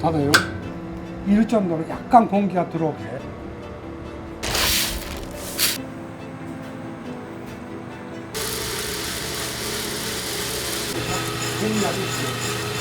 닫아요. 이럴 정도로 약간 공기가 들어오게. 아, 괜히 놔두세요.